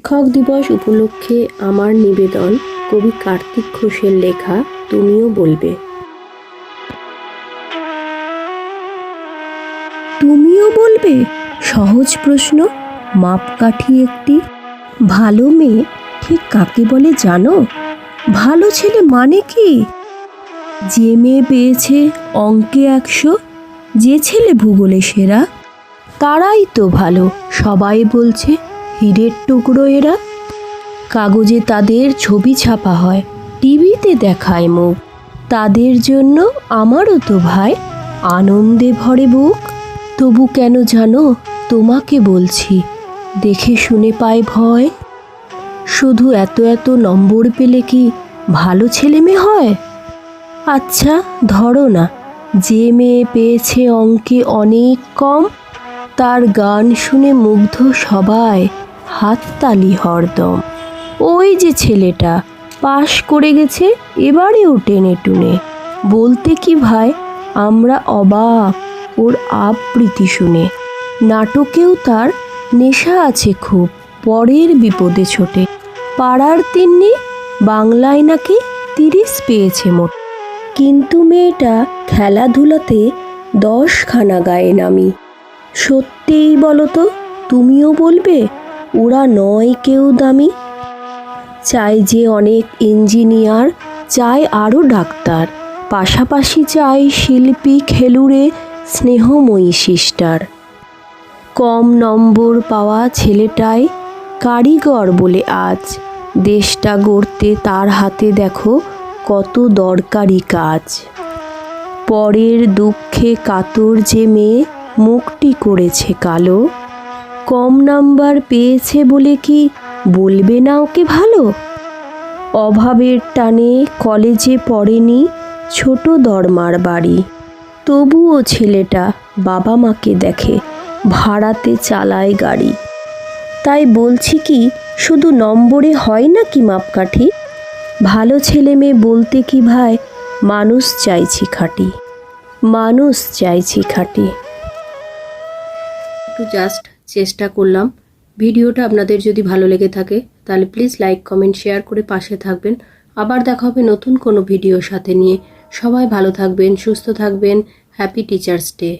শিক্ষক দিবস উপলক্ষে আমার নিবেদন কবি কার্তিক ঘোষের লেখা তুমিও বলবে। তুমিও বলবে? সহজ প্রশ্ন। মাপকাঠি একটি। ভালো মেয়ে ঠিক কাকে বলে জানো? ভালো ছেলে মানে কি? যে মেয়ে পেয়েছে অঙ্কে একশো, যে ছেলে ভূগোলে সেরা, তারাই তো ভালো। সবাই বলছে হীরের টুকরো এরা। কাগজে তাদের ছবি ছাপা হয়, টিভিতে দেখায় মুখ। তাদের জন্য আমারও তো ভাই, আনন্দে ভরে বুক। তবু কেন জানো, তোমাকে বলছি, দেখে শুনে পায় ভয়। শুধু এত এত নম্বর পেলে কি ভালো ছেলে মেয়ে হয়? আচ্ছা ধরো না, যে মেয়ে পেয়েছে অঙ্কে অনেক কম, তার গান শুনে মুগ্ধ সবাই হাততালি হরদম। ওই যে ছেলেটা পাশ করে গেছে, এবারেও টেনে টুনে। বলতে কি ভাই, আমরা অবাক, ওর আবৃত্তি শুনে। নাটকেও তার নেশা আছে খুব, পরের বিপদে ছোটে। পাড়ার তিন্নি বাংলায় নাকি তিরিশ পেয়েছে মোট। কিন্তু মেয়েটা খেলাধুলাতে দশখানা গায়ে নামি। সত্যিই বলো তো, তুমিও বলবে? ওরা নয় কেউ দামি। চাই যে অনেক ইঞ্জিনিয়ার চাই আরও ডাক্তার। পাশাপাশি চাই শিল্পী, খেলুড়ে, স্নেহময়ী সিস্টার। কম নম্বর পাওয়া ছেলেটাই কারিগর বলে আজ। দেশটা গড়তে তার হাতে দেখো কত দরকারি কাজ। পরের দুঃখে কাতর যে মেয়ে মুখটি করেছে কালো। কম নাম্বার পেয়েছে বলে কি বলবে না ওকে ভালো? অভাবের টানে কলেজে পড়েনি ছোট দরমার বাড়ি। তবুও ছেলেটা বাবা মাকে দেখে ভাড়াতে চালায় গাড়ি। তাই বলছি কি, শুধু নম্বরে হয় না কি মাপকাঠি? ভালো ছেলে মেয়ে বলতে কি ভাই, মানুষ চাইছি খাটি, মানুষ চাইছি খাটি। একটু জাস্ট চেষ্টা করলাম। ভিডিওটা আপনাদের যদি ভালো লেগে থাকে, তাহলে প্লিজ লাইক কমেন্ট শেয়ার করে পাশে থাকবেন। আবার দেখা হবে নতুন কোনো ভিডিও সাথে নিয়ে। সবাই ভালো থাকবেন, সুস্থ থাকবেন। Happy teachers day